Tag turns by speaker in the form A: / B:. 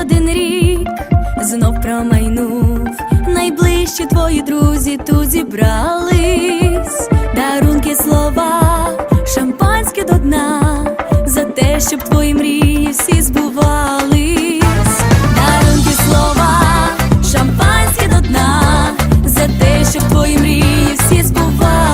A: один рік знов промайнув, найближчі твої друзі тут зібрались, дарунки слова, шампанське до дна, за те, щоб твої мрії всі збували. дарунки слова, шампанське до дна, за те, щоб твої мрії всі збували.